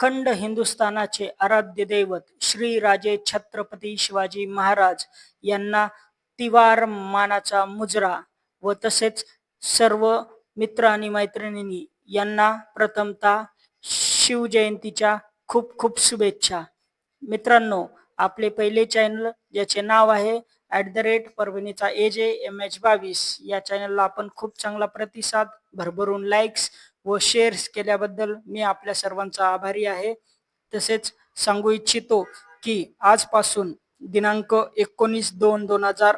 अखंड हिंदुस्थानाचे आराध्य दैवत श्री राजे छत्रपती शिवाजी महाराज यांना तिवार मानाचा मुजरा व तसेच सर्व मित्र आणि मैत्रिणींनी यांना प्रथमतः शिवजयंतीच्या खूप खूप शुभेच्छा. मित्रांनो आपले पहिले चॅनल ज्याचे नाव आहे ॲट द रेट परभणीचा ए जे एम एच बावीस या चॅनलला आपण खूप चांगला प्रतिसाद भरभरून लाईक्स व शेअर्स केल्याबद्दल मी आपल्या सर्वांचा आभारी आहे. तसेच सांगू इच्छितो की आजपासून दिनांक एकोणीस दोन दोन हजार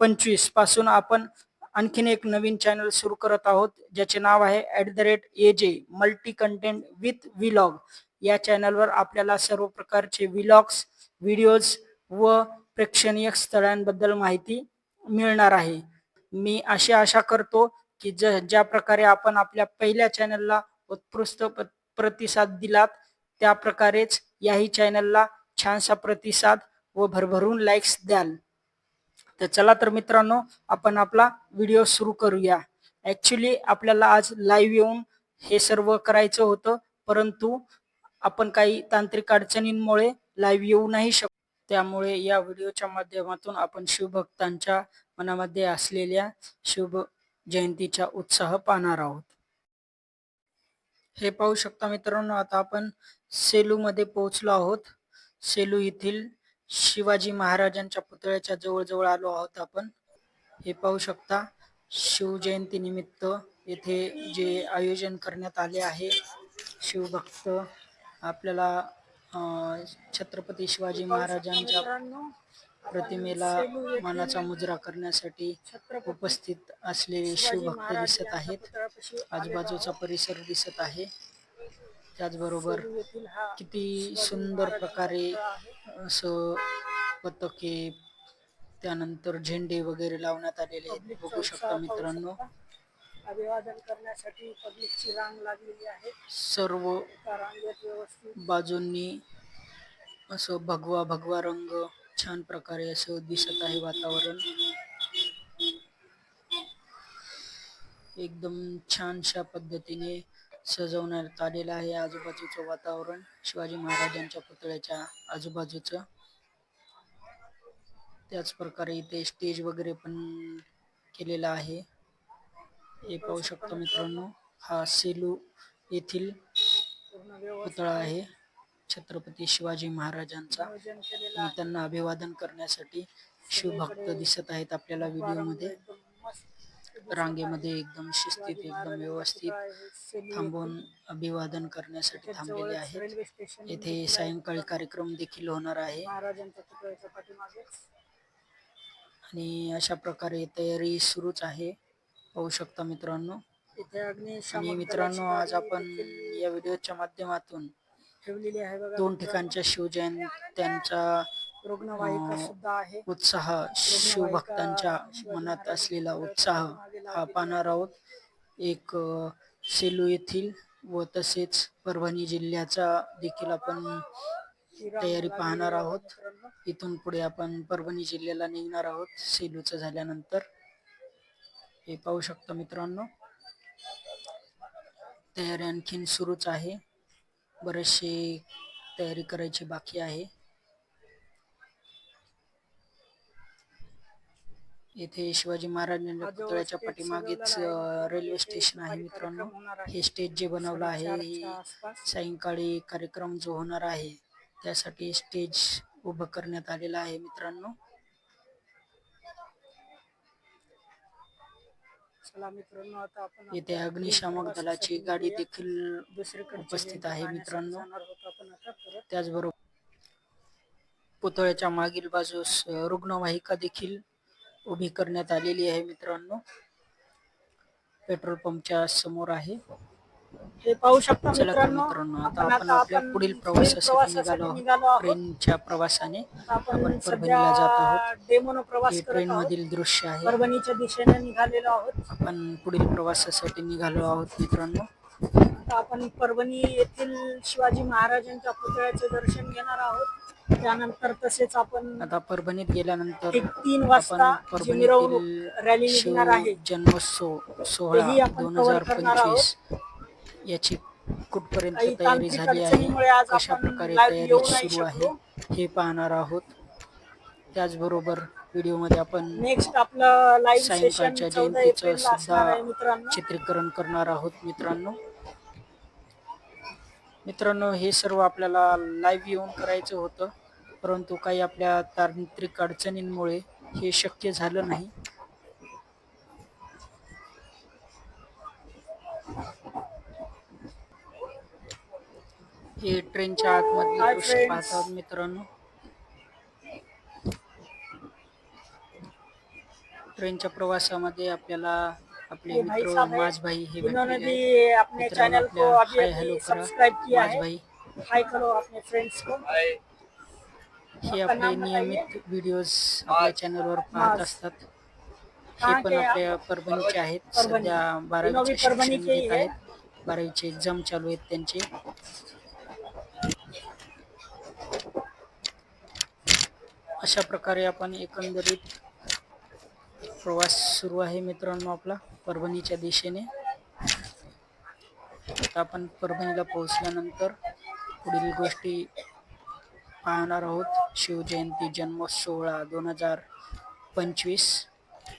पंचवीसपासून आपण आणखीन एक नवीन चॅनल सुरू करत आहोत ज्याचे नाव आहे ॲट द रेट ए जे मल्टी कंटेंट विथ विलॉग या चॅनलवर आपल्याला सर्व प्रकारचे विलॉग्स व्हिडिओज व प्रेक्षणीय स्थळांबद्दल माहिती मिळणार आहे. मी अशी आशा करतो की ज ज्या प्रकारे आपण आपल्या पहिल्या चॅनलला उत्कृष्ट प्रतिसाद दिलात त्या प्रकारेच याही चॅनलला छानसा प्रतिसाद व भरभरून लाईक्स द्याल. तर चला तर मित्रांनो आपण आपला व्हिडिओ सुरू करूया. ऍक्च्युली आपल्याला आज लाईव्ह येऊन हे सर्व करायचं होतं परंतु आपण काही तांत्रिक अडचणींमुळे लाईव्ह येऊ नाही शकतो त्यामुळे या व्हिडिओच्या माध्यमातून आपण शिवभक्तांच्या मनामध्ये असलेल्या शुभ जयंतीचा उत्साह पाहणार आहोत. हे पाहू शकता मित्रांनो आता आपण सेलू मध्ये पोहोचलो आहोत. सेलू येथील शिवाजी महाराजांच्या पुतळ्याच्या जवळ जवळ आलो आहोत आपण. हे पाहू शकता शिवजयंती निमित्त येथे जे आयोजन करण्यात आले आहे शिवभक्त आपल्याला छत्रपती शिवाजी महाराजांच्या प्रतिमेला मानाचा मुजरा करण्यासाठी उपस्थित असलेले शिवभक्त दिसत आहेत. आजूबाजूचा परिसर दिसत आहे. त्याचबरोबर किती सुंदर प्रकारे असं पथके त्यानंतर झेंडे वगैरे लावण्यात आलेले आहेत. बघू शकता मित्रांनो. अभिवादन करण्यासाठी पब्लिकची रांग लागलेली आहे सर्व रांगेत व्यवस्थित बाजूंनी असं भगवा भगवा रंग छान प्रकारे असं दिसत आहे वातावरण. एकदम छानशा पद्धतीने सजवण्यात आलेलं आहे आजूबाजूचं वातावरण. शिवाजी महाराजांच्या पुतळ्याच्या आजूबाजूचं. त्याच प्रकारे इथे स्टेज वगैरे पण केलेला आहे. हे पाहू शकता मित्रांनो हा सेलू येथील पुतळा आहे. छत्रपती शिवाजी महाराजांचा. आणि त्यांना अभिवादन करण्यासाठी शिवभक्त दिसत आहेत आपल्याला व्हिडिओमध्ये रांगेमध्ये एकदम शिस्तीत एकदम व्यवस्थित थांबून अभिवादन करण्यासाठी थांबलेले आहेत. येथे सायंकाळी कार्यक्रम देखील होणार आहे. आणि अशा प्रकारे तयारी सुरूच आहे. पाहू शकता मित्रांनो. आणि मित्रांनो आज आपण या व्हिडिओच्या माध्यमातून ठेवलेली आहे बघा. दोन ठिकाणच्या शिवजयंत्यांचा रुग्णवाहिका सुद्धा आहे. उत्साह शिवभक्तांच्या मनात असलेला उत्साह हा पाहणार आहोत. एक सेलू येथील व तसेच परभणी जिल्ह्याचा देखील आपण तयारी पाहणार आहोत. इथून पुढे आपण परभणी जिल्ह्याला निघणार आहोत. सेलूचं झाल्यानंतर. हे पाहू शकता मित्रांनो. तयारी आणखीन सुरूच आहे. बरेचसे तयारी करायची बाकी आहे. येथे शिवाजी महाराजांच्या पुतळ्याच्या पाठीमागेच रेल्वे स्टेशन आहे मित्रांनो. हे स्टेज जे बनवलं आहे हे सायंकाळी कार्यक्रम जो होणार आहे त्यासाठी स्टेज उभं करण्यात आलेलं आहे मित्रांनो. चला मित्रांनो आता आपण येथे अग्निशामक दलाची गाडी देखील दुसरीकडे उपस्थित आहे मित्रांनो. त्याचबरोबर पुतळ्याच्या मागील बाजूस रुग्णवाहिका देखील उभी करण्यात आलेली आहे मित्रांनो. पेट्रोल पंपच्या समोर आहे. हे पाहू शकता चला तर मित्रांनो मित्रांनो आता आपण आपल्या पुढील प्रवासासाठी निघालो आहोत. ट्रेनच्या प्रवासाने. आपण परभणीला जात आहोत. डेमोनं प्रवास हे करत ट्रेन मधील दृश्य आहे. परभणीच्या दिशेने निघालेलो आहोत. आपण पुढील प्रवासासाठी निघालो आहोत मित्रांनो. आता आपण परभणी येथील शिवाजी महाराजांच्या पुतळ्याचे दर्शन घेणार आहोत. त्यानंतर तसेच आपण आता परभणीत गेल्यानंतर एक तीन वाजता आपण जी मिरवणूक परभणीतील रॅली निघणार आहे. जन्मोत्सव सोहळा तेही आपण दोन cover हजार करणार पंचवीस याची कुठपर्यंत तयारी झाली आहे कशा प्रकारे तयारी सुरू आहे. हे पाहणार आहोत. त्याचबरोबर व्हिडिओमध्ये आपण नेक्स्ट आपलं सायंकाळच्या जयंतीचं सुद्धा चित्रीकरण करणार आहोत मित्रांनो. मित्रांनो हे सर्व आपल्याला लाईव्ह येऊन करायचं होतं परंतु काही आपल्या तांत्रिक अडचणींमुळे हे शक्य झालं नाही. हे ट्रेनच्या आतमधले दृश्य. पाहतात मित्रांनो ट्रेनच्या प्रवासामध्ये आपल्याला आपले मित्र साहब है, माझ भाई हे इन्होंने भेटलेले आहेत. भी अपने मित्रांनो चैनल को अभी हॅलो सब्सक्राइब किया हाय करो अपने फ्रेंड्स को हे आपले? नियमित व्हिडिओज आपल्या चॅनलवर पाहत. असतात हे पण? आपल्या परभणीचे आहेत. सध्या बारावीचे शिक्षण ही घेत. आहेत बारावीचे एक्झाम चालू आहेत त्यांचे अशा प्रकारे आपण एकंदरीत प्रवास सुरू आहे मित्रांनो आपला परभणीच्या दिशेने. आता आपण परभणीला पोहोचल्यानंतर पुढील गोष्टी पाहणार आहोत. शिवजयंती जन्म सोहळा दोन हजार पंचवीस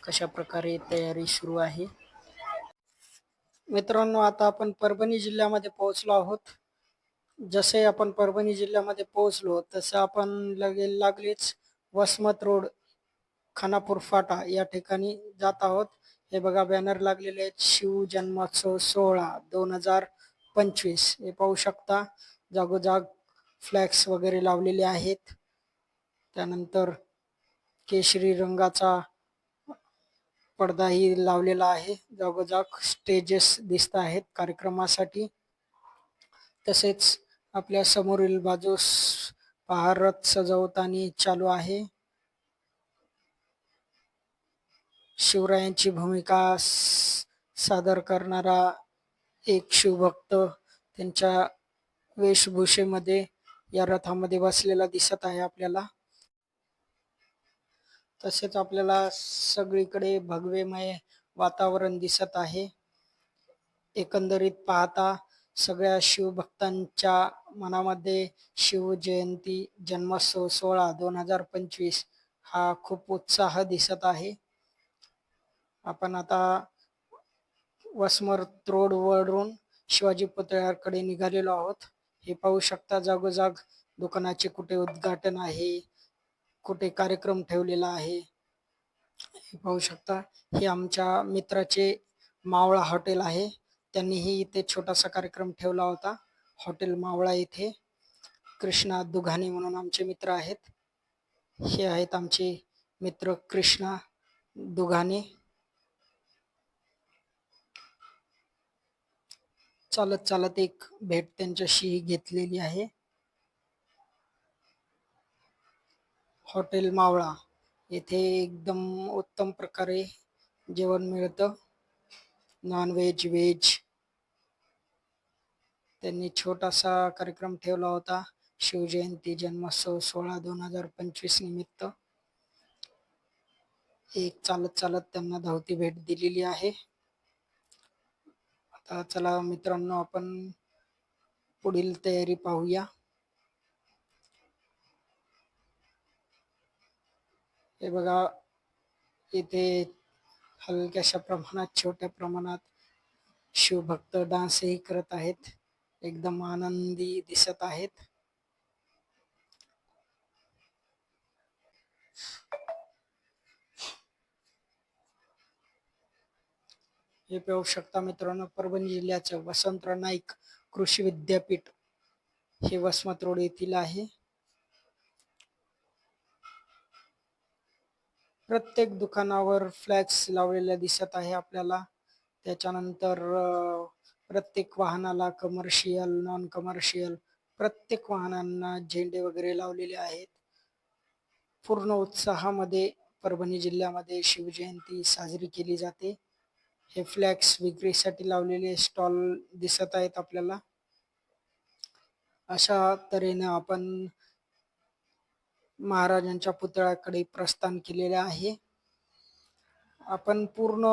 कशा प्रकारे तयारी सुरू आहे. मित्रांनो आता आपण परभणी जिल्ह्यामध्ये पोहोचलो आहोत. जसे आपण परभणी जिल्ह्यामध्ये पोहोचलो तसं आपण लगे लागलेच वसमत रोड खानापूर फाटा या ठिकाणी जात आहोत. हे बघा बॅनर लागलेले आहेत. शिव जन्मोत्सव सोहळा दोन हजार पंचवीस. हे पाहू शकता जागोजाग फ्लॅक्स वगैरे लावलेले आहेत. त्यानंतर केशरी रंगाचा पडदाही लावलेला आहे. जागोजाग स्टेजेस दिसत आहेत कार्यक्रमासाठी. तसेच आपल्या समोरील बाजूस पहारत सजवताना चालू आहे. शिवरायांची भूमिका सादर करणारा एक शिवभक्त त्यांच्या वेशभूषेमध्ये या रथामध्ये बसलेला दिसत आहे आपल्याला. तसेच आपल्याला सगळीकडे भगवेमय वातावरण दिसत आहे. एकंदरीत पाहता सगळ्या शिवभक्तांच्या मनामध्ये शिवजयंती जन्मोत्सव सोहळा दोन हजार पंचवीस हा खूप उत्साह दिसत आहे. आपण आता वसमत रोड वरून शिवाजी पुतळ्याकडे निघालेलो आहोत. हे पाहू शकता जागोजाग दुकानाचे कुठे उद्घाटन आहे कुठे कार्यक्रम ठेवलेला आहे. हे पाहू शकता हे आमच्या मित्राचे मावळा हॉटेल आहे. त्यांनीही इथे छोटासा कार्यक्रम ठेवला होता. हॉटेल मावळा येथे कृष्णा दुघाने म्हणून आमचे मित्र आहेत. हे आहेत आमचे मित्र कृष्णा दुघाने. चालत चालत एक भेट त्यांच्याशी घेतलेली आहे. हॉटेल मावळा येथे एकदम उत्तम प्रकारे जेवण मिळतं. नॉन व्हेज व्हेज त्यांनी छोटासा कार्यक्रम ठेवला होता. शिवजयंती जन्मोत्सव सोळा दोन हजार पंचवीस निमित्त. एक चालत चालत त्यांना धावती भेट दिलेली आहे. आता चला मित्रांनो आपण पुढील तयारी पाहूया. हे बघा इथे हलक्याशा प्रमाणात छोट्या प्रमाणात शिवभक्त डान्सही करत आहेत. एकदम आनंदी दिसत आहेत. हे पाहू शकता मित्रांनो परभणी जिल्ह्याचं वसंतराव नाईक कृषी विद्यापीठ हे वसमत रोड येथील आहे. प्रत्येक दुकानावर फ्लॅक्स लावलेल्या दिसत आहे आपल्याला. त्याच्यानंतर प्रत्येक वाहनाला कमर्शियल नॉन कमर्शियल प्रत्येक वाहनांना झेंडे वगैरे लावलेले आहेत. पूर्ण उत्साहामध्ये परभणी जिल्ह्यामध्ये शिवजयंती साजरी केली जाते. हे फ्लॅक्स विक्रीसाठी लावलेले स्टॉल दिसत आहेत आपल्याला. अशा तऱ्हेने आपण महाराजांच्या पुतळ्याकडे प्रस्थान केलेले आहे. आपण पूर्ण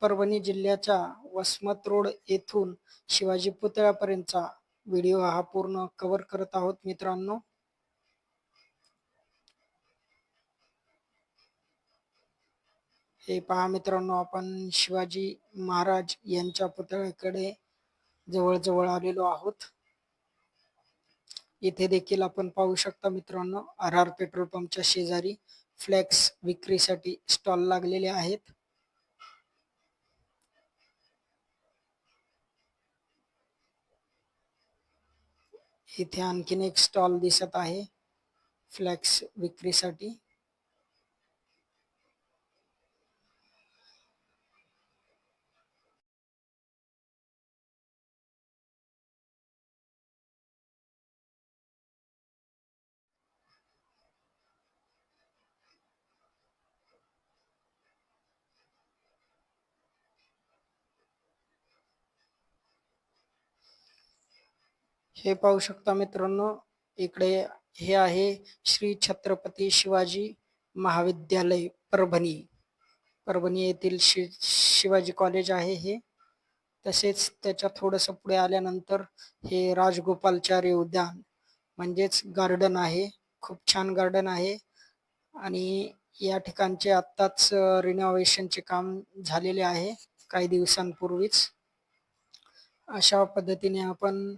परभणी जिल्ह्याच्या वसमत रोड येथून शिवाजी पुतळ्यापर्यंतचा व्हिडिओ हा पूर्ण कव्हर करत आहोत मित्रांनो. हे पहा मित्रांनो आपण शिवाजी महाराज यांच्या पुतळ्याकडे जवळजवळ आलेलो आहोत. इथे देखील आपण पाहू शकता मित्रांनो आर आर पेट्रोल पंपच्या शेजारी फ्लेक्स विक्रीसाठी स्टॉल लागलेले आहेत. इथे आणखीन एक स्टॉल दिसत आहे. फ्लॅक्स विक्रीसाठी. हे पाहू शकता मित्रांनो इकडे हे आहे श्री छत्रपती शिवाजी महाविद्यालय परभणी. परभणी येथील शि शिवाजी कॉलेज आहे हे. तसेच त्याच्या थोडस पुढे आल्यानंतर हे राजगोपालचार्य उद्यान म्हणजेच गार्डन आहे. खूप छान गार्डन आहे. आणि या ठिकाणचे आत्ताच रिनोव्हेशनचे काम झालेले आहे काही दिवसांपूर्वीच. अशा पद्धतीने आपण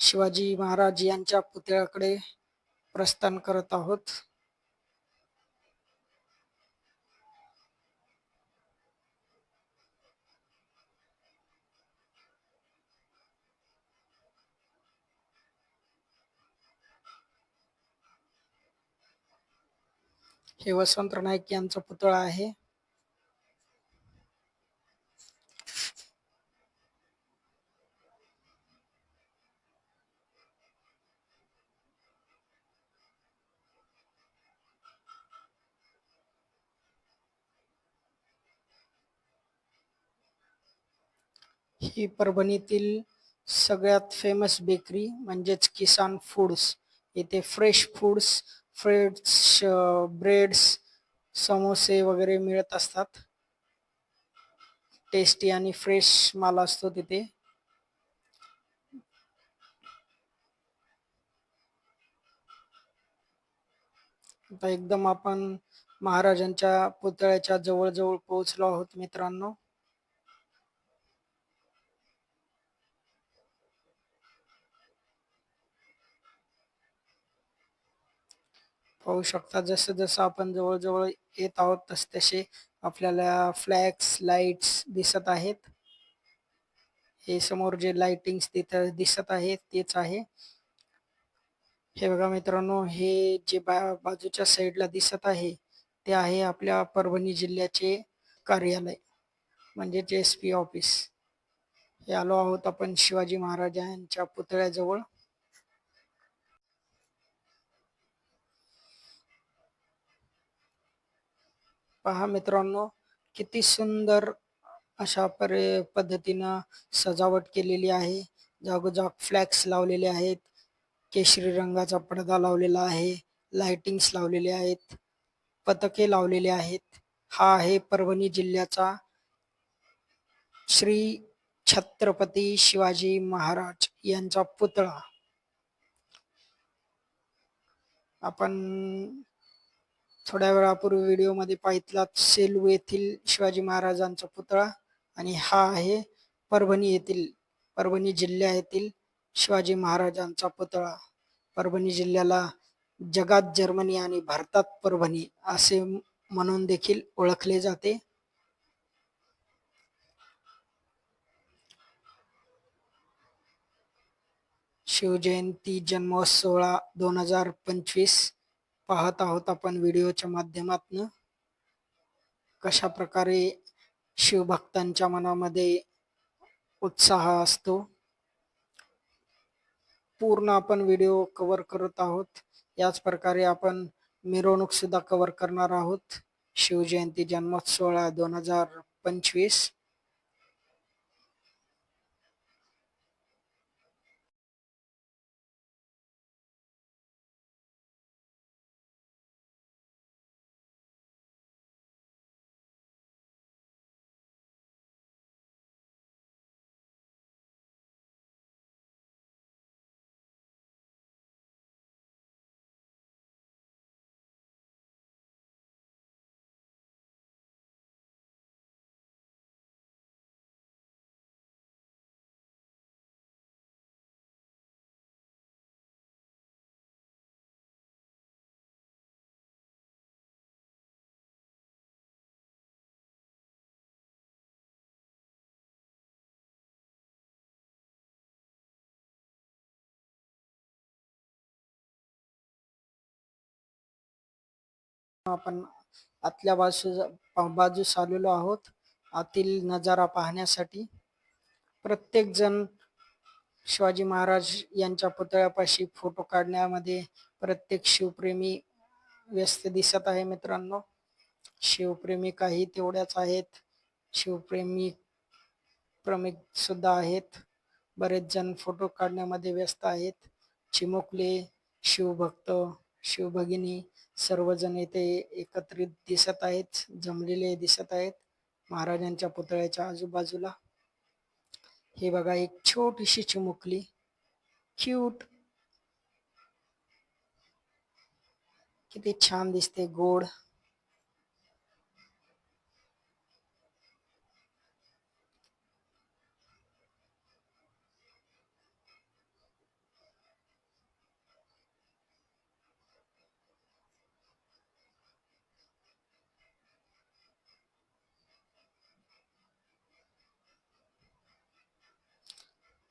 शिवाजी महाराज यांच्या पुतळ्याकडे प्रस्थान करत आहोत. हे वसंत नाईक यांचा पुतळा आहे. ही परभणीतील सगळ्यात फेमस बेकरी म्हणजेच किसान फूड्स येथे फ्रेश फूड्स फ्रेड्स ब्रेड्स समोसे वगैरे मिळत असतात. टेस्टी आणि फ्रेश माल असतो तिथे. आता एकदम आपण महाराजांच्या पुतळ्याच्या जवळजवळ पोहोचलो आहोत मित्रांनो. पाहू शकता. जसं जसं आपण जवळजवळ येत आहोत तस तसे आपल्याला फ्लॅक्स लाईट्स दिसत आहेत. हे समोर जे लाइटिंग्स तिथं दिसत आहेत तेच आहे. हे बघा मित्रांनो हे जे बा बाजूच्या साईडला दिसत आहे ते आहे आपल्या परभणी जिल्ह्याचे कार्यालय म्हणजेच एस पी ऑफिस हे आलो आहोत आपण शिवाजी महाराजांच्या पुतळ्याजवळ. पहा मित्रांनो किती सुंदर अशा परे पद्धतीनं सजावट केलेली आहे. जागोजाग फ्लॅक्स लावलेले आहेत. केशरी रंगाचा पडदा लावलेला आहे. लाइटिंग्स लावलेले आहेत. पतके लावलेले आहेत. हा आहे परभणी जिल्ह्याचा श्री छत्रपती शिवाजी महाराज यांचा पुतळा. आपण थोड्या वेळापूर्वी व्हिडिओमध्ये पाहितला सेलू येथील शिवाजी महाराजांचा पुतळा आणि हा आहे परभणी येथील परभणी जिल्ह्या येथील शिवाजी महाराजांचा पुतळा. परभणी जिल्ह्याला जगात जर्मनी आणि भारतात परभणी असे म्हणून देखील ओळखले जाते. शिवजयंती जन्मोत्सवळा दोन हजार पंचवीस पाहत आहोत आपण व्हिडिओच्या माध्यमातून. कशा प्रकारे शिवभक्तांच्या मनामध्ये उत्साह असतो. पूर्ण आपण व्हिडिओ कव्हर करत आहोत. याच प्रकारे आपण मिरवणूक सुद्धा कव्हर करणार आहोत. शिवजयंती जन्मोत्सव दोन हजार पंचवीस. आपण आतल्या बाजू बाजूस आलेलो आहोत. आतील नजारा पाहण्यासाठी. प्रत्येक जण शिवाजी महाराज यांच्या पुतळ्यापाशी फोटो काढण्यामध्ये प्रत्येक शिवप्रेमी व्यस्त दिसत आहे मित्रांनो. शिवप्रेमी काही तेवढ्याच आहेत. शिवप्रेमी प्रमिक सुद्धा आहेत. बरेच जण फोटो काढण्यामध्ये व्यस्त आहेत. चिमुकले शिवभक्त शिवभगिनी सर्वजण येथे एकत्रित दिसत आहेत जमलेले दिसत आहेत महाराजांच्या पुतळ्याच्या आजूबाजूला. हे बघा एक छोटीशी चिमुकली क्यूट किती छान दिसते गोड.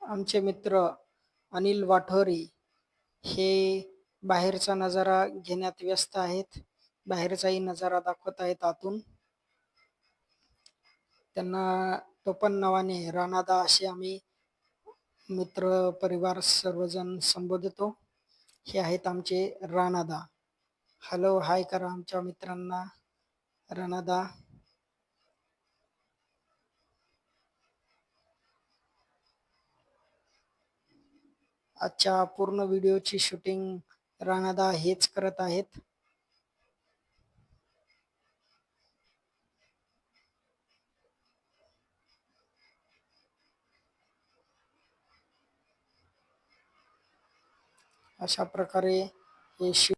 आमचे मित्र अनिल वाठोरी हे बाहेरचा नजारा घेण्यात व्यस्त आहेत. बाहेरचाही नजारा दाखवत आहेत आतून. त्यांना टोपण नावाने राणादा असे आम्ही मित्र परिवार सर्वजण संबोधतो. हे आहेत आमचे राणादा हॅलो हाय करा आमच्या मित्रांना. राणादा आजच्या पूर्ण व्हिडिओची शूटिंग राणादा हेच करत आहेत. अशा प्रकारे हे शिव